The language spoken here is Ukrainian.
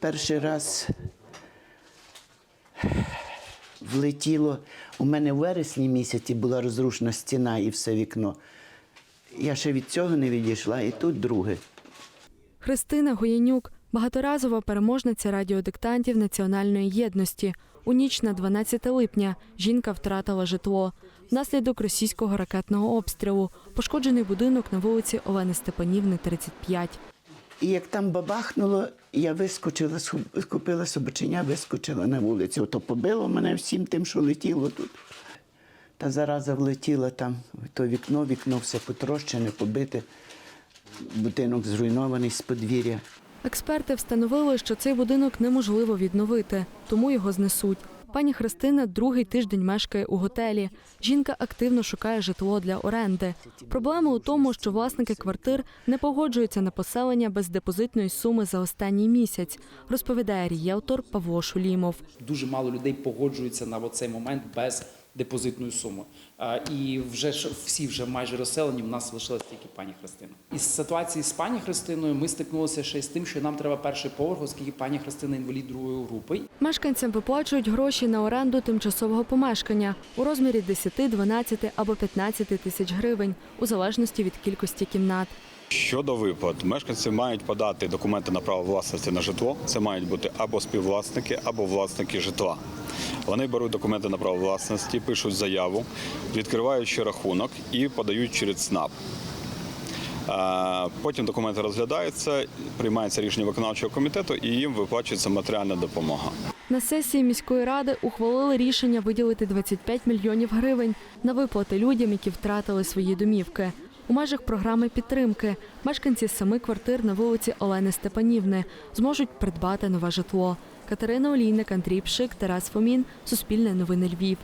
перший раз влетіло. У мене в вересні місяці була розрушена стіна і все вікно. Я ще від цього не відійшла, і тут друге. Христина Гоянюк багаторазова переможниця радіодиктантів національної єдності. У ніч на 12 липня жінка втратила житло. Внаслідок російського ракетного обстрілу пошкоджений будинок на вулиці Олени Степанівни, 35. І як там бабахнуло, я вискочила, схопила собаченя, вискочила на вулицю. Ото побило мене всім тим, що летіло тут. Та зараза влетіла там, то вікно, вікно все потрощене, побите, будинок зруйнований з подвір'я. Експерти встановили, що цей будинок неможливо відновити, тому його знесуть. Пані Христина другий тиждень мешкає у готелі. Жінка активно шукає житло для оренди. Проблема у тому, що власники квартир не погоджуються на поселення без депозитної суми за останній місяць, розповідає рієлтор Павло Шулімов. дуже мало людей погоджуються на цей момент без депозитної суми. І вже всі вже майже розселені. В нас лишилась тільки пані Христина. Із ситуації з пані Христиною ми стикнулися ще й з тим, що нам треба перший поверх, оскільки пані Христина інвалід другої групи. Мешканцям виплачують гроші на оренду тимчасового помешкання у розмірі 10, 12 або 15 тисяч гривень у залежності від кількості кімнат. Щодо виплат, мешканці мають подати документи на право власності на житло. Це мають бути або співвласники, або власники житла. Вони беруть документи на право власності, пишуть заяву, відкривають ще рахунок і подають через ЦНАП. Е, Потім документи розглядаються, приймається рішення виконавчого комітету і їм виплачується матеріальна допомога. На сесії міської ради ухвалили рішення виділити 25 мільйонів гривень на виплати людям, які втратили свої домівки. У межах програми підтримки мешканці семи квартир на вулиці Олени Степанівни зможуть придбати нове житло. Катерина Олійник, Андрій Пшик, Тарас Фомін, Суспільне новини Львів.